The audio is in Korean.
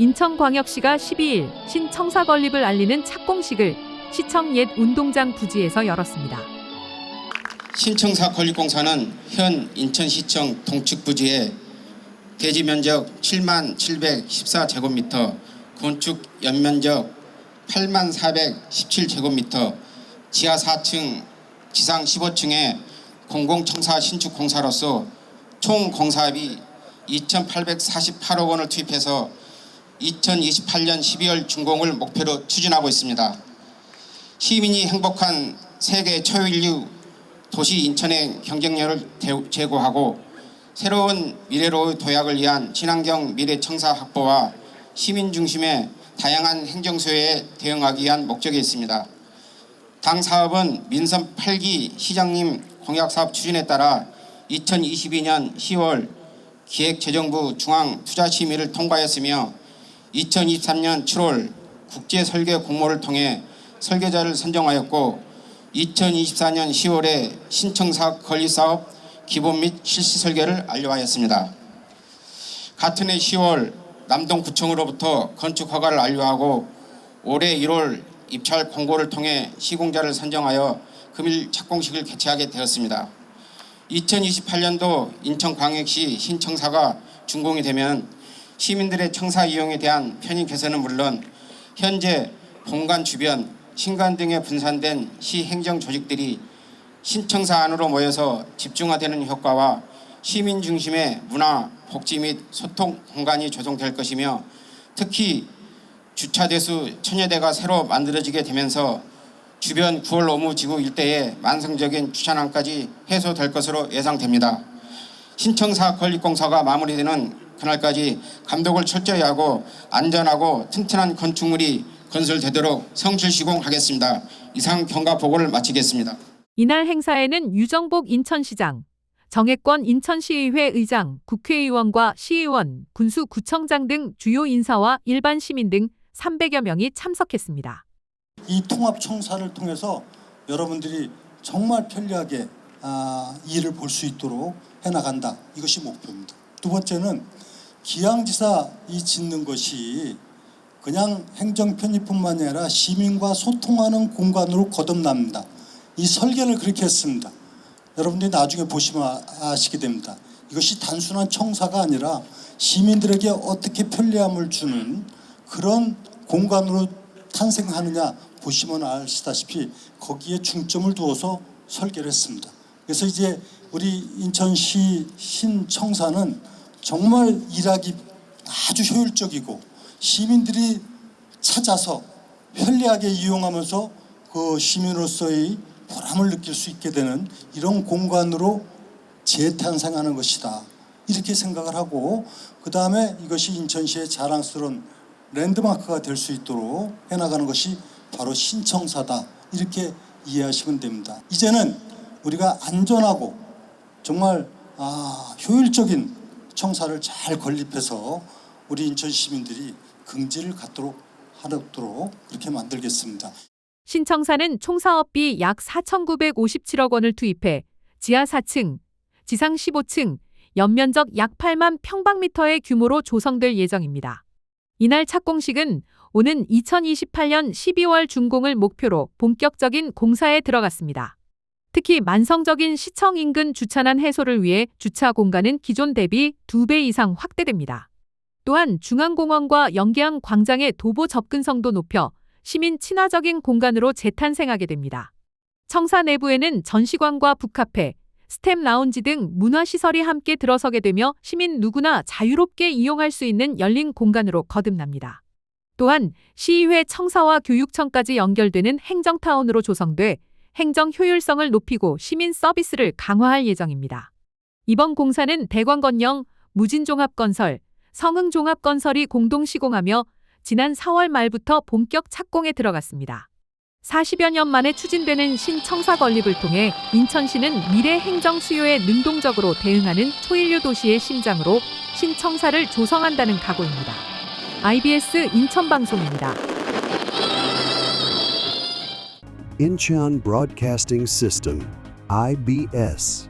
인천광역시가 12일 신청사 건립을 알리는 착공식을 시청 옛 운동장 부지에서 열었습니다. 신청사 건립공사는 현 인천시청 동측 부지에 대지 면적 7만 714제곱미터, 건축 연면적 8만 417제곱미터, 지하 4층, 지상 15층의 공공청사 신축 공사로서 총 공사비 2,848억 원을 투입해서 2028년 12월 준공을 목표로 추진하고 있습니다. 시민이 행복한 세계 초일류 도시 인천의 경쟁력을 대- 제고하고 새로운 미래로의 도약을 위한 친환경 미래 청사 확보와 시민 중심의 다양한 행정 수요에 대응하기 위한 목적이 있습니다. 당 사업은 민선 8기 시장님 공약 사업 추진에 따라 2022년 10월 기획재정부 중앙투자심의를 통과했으며 2023년 7월 국제 설계 공모를 통해 설계자를 선정하였고 2024년 10월에 신청사 건립 사업 기본 및 실시 설계를 완료하였습니다. 같은 해 10월 남동구청으로부터 건축 허가를 완료하고 올해 1월 입찰 공고를 통해 시공자를 선정하여 금일 착공식을 개최하게 되었습니다. 2028년도 인천광역시 신청사가 준공이 되면 시민들의 청사 이용에 대한 편의 개선은 물론 현재 본관 주변, 신관 등에 분산된 시 행정 조직들이 신청사 안으로 모여서 집중화되는 효과와 시민 중심의 문화, 복지 및 소통 공간이 조성될 것이며 특히 주차 대수 천여 대가 새로 만들어지게 되면서 주변 9월 오무 지구 일대에 만성적인 주차난까지 해소될 것으로 예상됩니다. 신청사 건립공사가 마무리되는 그날까지 감독을 철저히 하고 안전하고 튼튼한 건축물이 건설되도록 성실 시공하겠습니다. 이상 경과 보고를 마치겠습니다. 이날 행사에는 유정복 인천시장, 정혜권 인천시의회 의장, 국회의원과 시의원, 군수구청장 등 주요 인사와 일반 시민 등 300여 명이 참석했습니다. 이 통합 청사를 통해서 여러분들이 정말 편리하게 아, 일을 볼 수 있도록 해나간다. 이것이 목표입니다. 두 번째는 기양지사 이 짓는 것이 그냥 행정 편의뿐만 아니라 시민과 소통하는 공간으로 거듭납니다. 이 설계를 그렇게 했습니다. 여러분들이 나중에 보시면 아- 아시게 됩니다. 이것이 단순한 청사가 아니라 시민들에게 어떻게 편리함을 주는 그런 공간으로 탄생하느냐 보시면 아시다시피 거기에 중점을 두어서 설계를 했습니다. 그래서 이제 우리 인천시 신청사는 정말 일하기 아주 효율적이고 시민들이 찾아서 편리하게 이용하면서 그 시민으로서의 보람을 느낄 수 있게 되는 이런 공간으로 재탄생하는 것이다. 이렇게 생각을 하고 그 다음에 이것이 인천시의 자랑스러운 랜드마크가 될 수 있도록 해나가는 것이 바로 신청사다. 이렇게 이해하시면 됩니다. 이제는 우리가 안전하고 정말 아, 효율적인 청사를 잘 건립해서 우리 인천 시민들이 긍지를 갖도록 하도록 그렇게 만들겠습니다. 신청사는 총 사업비 약 4,957억 원을 투입해 지하 4층, 지상 15층, 연면적 약 8만 평방미터의 규모로 조성될 예정입니다. 이날 착공식은 오는 2028년 12월 준공을 목표로 본격적인 공사에 들어갔습니다. 특히 만성적인 시청 인근 주차난 해소를 위해 주차 공간은 기존 대비 2배 이상 확대됩니다. 또한 중앙공원과 연계항 광장의 도보 접근성도 높여 시민 친화적인 공간으로 재탄생하게 됩니다. 청사 내부에는 전시관과 북카페, 스템 라운지 등 문화시설이 함께 들어서게 되며 시민 누구나 자유롭게 이용할 수 있는 열린 공간으로 거듭납니다. 또한 시의회 청사와 교육청까지 연결되는 행정타운으로 조성돼 행정 효율성을 높이고 시민 서비스를 강화할 예정입니다. 이번 공사는 대광건영, 무진종합건설, 성흥종합건설이 공동 시공하며 지난 4월 말부터 본격 착공에 들어갔습니다. 40여 년 만에 추진되는 신청사 건립을 통해 인천시는 미래 행정 수요에 능동적으로 대응하는 초인류 도시의 심장으로 신청사를 조성한다는 각오입니다. IBS 인천방송입니다. Incheon Broadcasting System, IBS.